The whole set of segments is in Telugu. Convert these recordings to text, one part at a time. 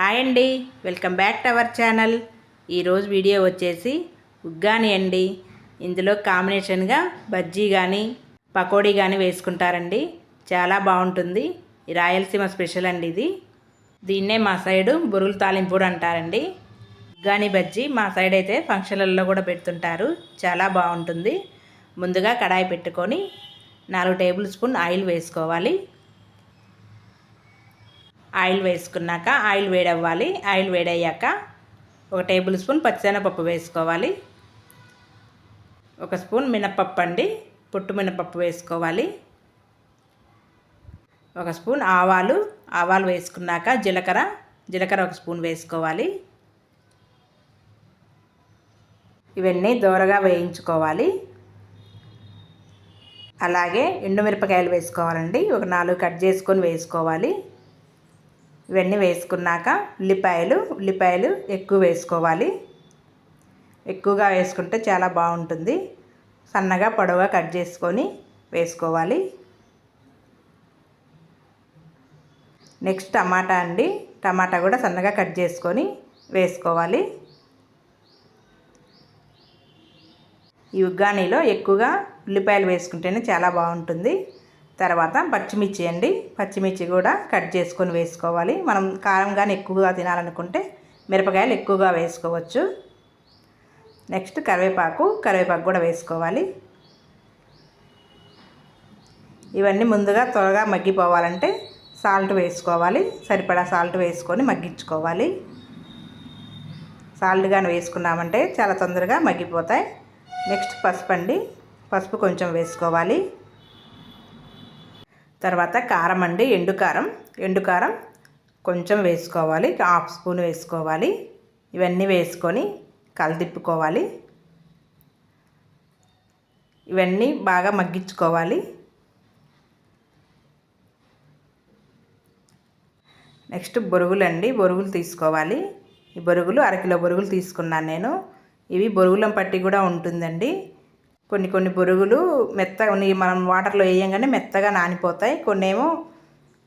హాయ్ అండి. Welcome back to our channel. ఈరోజు వీడియో వచ్చేసి ఉగ్గాని అండి. ఇందులో కాంబినేషన్గా బజ్జీ కానీ పకోడీ కానీ వేసుకుంటారండి. చాలా బాగుంటుంది. రాయలసీమ స్పెషల్ అండి ఇది. దీన్నే మా సైడు బురుగులు తాలింపుడు అంటారండి. ఉగ్గాని బజ్జీ మా సైడ్ అయితే ఫంక్షన్లలో కూడా పెడుతుంటారు. చాలా బాగుంటుంది. ముందుగా కడాయి పెట్టుకొని నాలుగు టేబుల్ స్పూన్ ఆయిల్ వేసుకోవాలి. ఆయిల్ వేసుకున్నాక ఆయిల్ వేడవ్వాలి. ఆయిల్ వేడయ్యాక ఒక టేబుల్ స్పూన్ పచ్చిశనగపప్పు వేసుకోవాలి. ఒక స్పూన్ మినపప్పు అండి. పుట్టు మినపప్పు వేసుకోవాలి. ఒక స్పూన్ ఆవాలు. ఆవాలు వేసుకున్నాక జీలకర్ర. జీలకర్ర ఒక స్పూన్ వేసుకోవాలి. ఇవన్నీ దోరగా వేయించుకోవాలి. అలాగే ఎండుమిరపకాయలు వేసుకోవాలండి. ఒక నాలుగు కట్ చేసుకొని వేసుకోవాలి. ఇవన్నీ వేసుకున్నాక ఉల్లిపాయలు ఉల్లిపాయలు ఎక్కువ వేసుకోవాలి. ఎక్కువగా వేసుకుంటే చాలా బాగుంటుంది. సన్నగా పొడవుగా కట్ చేసుకొని వేసుకోవాలి. నెక్స్ట్ టమాటా అండి. టమాటా కూడా సన్నగా కట్ చేసుకొని వేసుకోవాలి. ఈ ఉగ్గానీలో ఎక్కువగా ఉల్లిపాయలు వేసుకుంటేనే చాలా బాగుంటుంది. తర్వాత పచ్చిమిర్చి అండి. పచ్చిమిర్చి కూడా కట్ చేసుకొని వేసుకోవాలి. మనం కారం కానీ ఎక్కువగా తినాలనుకుంటే మిరపకాయలు ఎక్కువగా వేసుకోవచ్చు. నెక్స్ట్ కరివేపాకు కరివేపాకు కూడా వేసుకోవాలి. ఇవన్నీ ముందుగా త్వరగా మగ్గిపోవాలంటే సాల్ట్ వేసుకోవాలి. సరిపడా సాల్ట్ వేసుకొని మగ్గించుకోవాలి. సాల్ట్ కానీ వేసుకున్నామంటే చాలా తొందరగా మగ్గిపోతాయి. నెక్స్ట్ పసుపు అండి. పసుపు కొంచెం వేసుకోవాలి. తర్వాత కారం అండి ఎండు కారం. ఎండు కారం కొంచెం వేసుకోవాలి హాఫ్ స్పూన్ వేసుకోవాలి. ఇవన్నీ వేసుకొని కలదిప్పుకోవాలి. ఇవన్నీ బాగా మగ్గించుకోవాలి. నెక్స్ట్ బొరుగులు అండి బొరుగులు తీసుకోవాలి. ఈ బొరుగులు అరకిలో బొరుగులు తీసుకున్నాను నేను. ఇవి బొరుగులం పట్టి కూడా ఉంటుందండి. కొన్ని కొన్ని బొరుగులు మెత్తగా మనం వాటర్లో వేయంగానే మెత్తగా నానిపోతాయి. కొన్ని ఏమో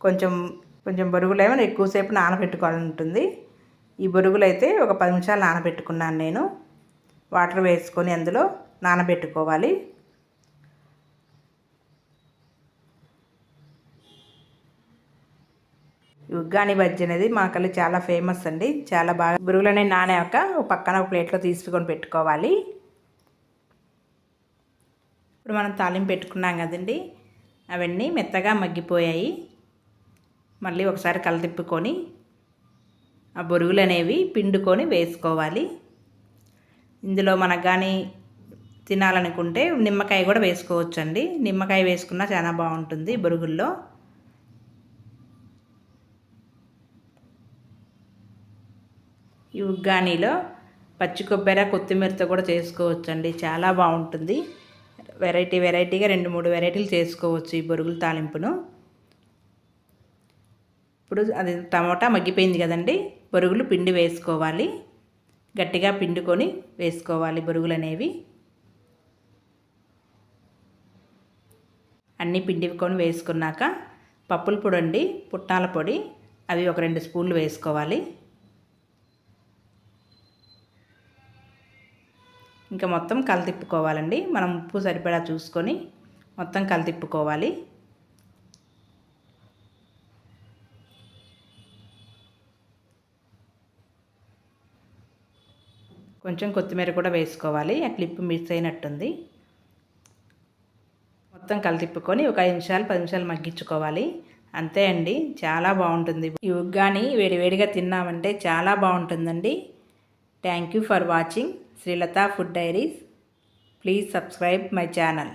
కొంచెం కొంచెం బొరుగులు ఏమో ఎక్కువసేపు నానబెట్టుకోవాలని ఉంటుంది. ఈ బొరుగులు అయితే ఒక పది నిమిషాలు నానబెట్టుకున్నాను నేను. వాటర్ వేసుకొని అందులో నానబెట్టుకోవాలి. ఉగ్గాని బజ్జి అనేది మాకల్లి చాలా ఫేమస్ అండి. చాలా బాగా బురుగులనే నానాక పక్కన ఒక ప్లేట్లో తీసుకొని పెట్టుకోవాలి. ఇప్పుడు మనం తాలింపు పెట్టుకున్నాం కదండి. అవన్నీ మెత్తగా మగ్గిపోయాయి. మళ్ళీ ఒకసారి కలతిప్పుకొని ఆ బొరుగులు అనేవి పిండుకొని వేసుకోవాలి. ఇందులో మనకు కానీ తినాలనుకుంటే నిమ్మకాయ కూడా వేసుకోవచ్చు అండి నిమ్మకాయ వేసుకున్నా చాలా బాగుంటుంది బొరుగుల్లో. ఈ ఉగ్గానీలో పచ్చి కొబ్బరి కొత్తిమీరతో కూడా చేసుకోవచ్చండి. చాలా బాగుంటుంది. వెరైటీ వెరైటీగా రెండు మూడు వెరైటీలు చేసుకోవచ్చు ఈ బొరుగుల తాలింపును. ఇప్పుడు అది టమాటా మగ్గిపోయింది కదండి బొరుగులు పిండి వేసుకోవాలి. గట్టిగా పిండుకొని వేసుకోవాలి బొరుగులు అనేవి. అన్నీ పిండికొని వేసుకున్నాక పప్పుల పొడి అండి పుట్నాల పొడి అవి ఒక రెండు స్పూన్లు వేసుకోవాలి. ఇంకా మొత్తం కలతిప్పుకోవాలండి. మనం ఉప్పు సరిపడా చూసుకొని మొత్తం కలతిప్పుకోవాలి. కొంచెం కొత్తిమీర కూడా వేసుకోవాలి. ఆ క్లిప్ మిస్ అయినట్టుంది. మొత్తం కలితిప్పుకొని ఒక ఐదు నిమిషాలు పది నిమిషాలు మగ్గించుకోవాలి. అంతే అండి. చాలా బాగుంటుంది. ఈ ఉగ్గాని వేడివేడిగా తిన్నామంటే చాలా బాగుంటుందండి. Thank you for watching Srilatha food diaries. Please subscribe my channel.